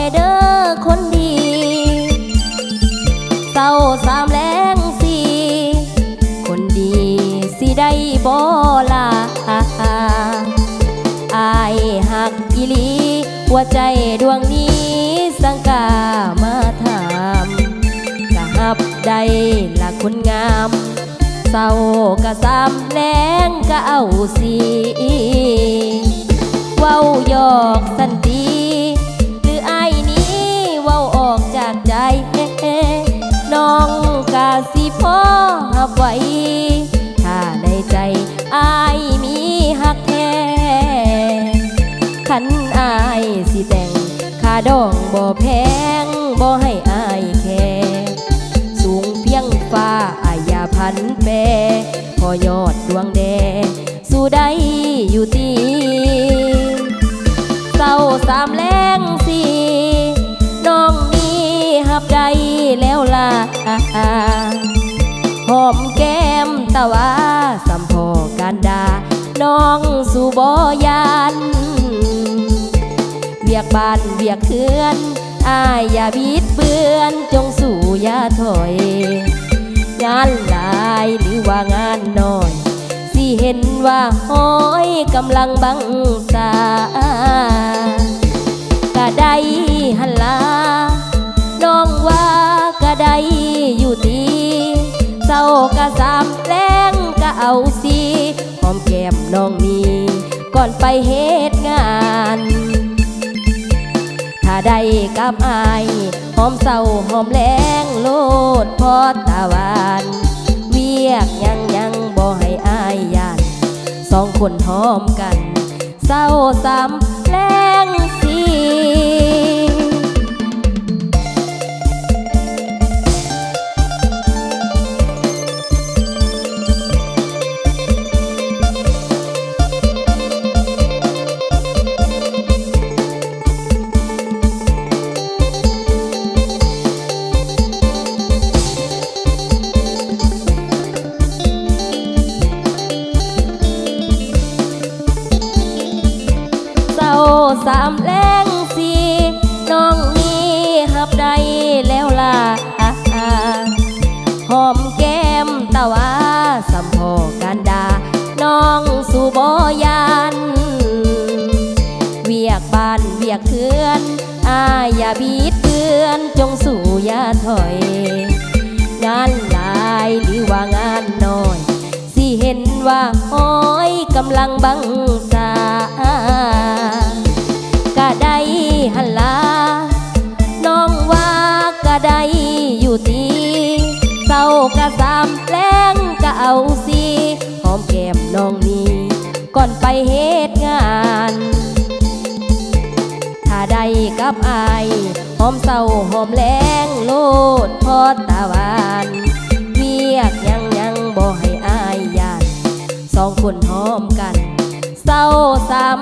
แน่เด้อคนดีเศร้าสามแรงสีคนดีสิได้บ่ลาอายหักอีลีหัวใจดวงนี้สังกามาถามกะหับได้ละคนงามเศร้ากะสามแรงกะเอาสีเว้าหยอกสันะสิพ่อหับไว้ถ้าในใจไอ้ายมีหักแท้ขันอายสิแต่งค่าดองบ่แพงบ่ให้อายแค่สูงเพียงฟ้าอายอย่าพันแปรพอยอดดวงแดงสู่ได้อยู่ตีเศร้าสามแรงสี่น้องนี้หับได้แล้วล่ะ มแก้มตะวาสัมพอการดา น้องสู่บอยานเวียกบ้านเวียกเคือนอายอย่าบิดเบือนจงสู่อย่าถอย งานหลายหรือว่างานน้อย สิเห็นว่าห้อยกำลังบังตาามแรงกะเอาสีหอมแก้มน้องมีก่อนไปเฮ็ดงาน ถ้าได้กับอายหอมเศร้าหอมแรงโลดพอตาหวานเวียกยังยังบ่ให้อายยานสองคนหอมกันเศร้าสามแรง บีดเบือนจงสู่ยาถอย งานหลายหรือว่างานน้อย สิเห็นว่าห้อยกำลังบังสากะได้หันลา น้องว่ากะได้อยู่ตีเศร้ากะสามแรงกะเอาสีหอมแก้มน้องมีก่อนไปเฮ็ดงาน ถ้าได้กับอา หอมเศร้าหอมแรงโลดพอตาวานเวียกยังยังบ่ให้อายยานสองคนหอมกัน เศร้าสาม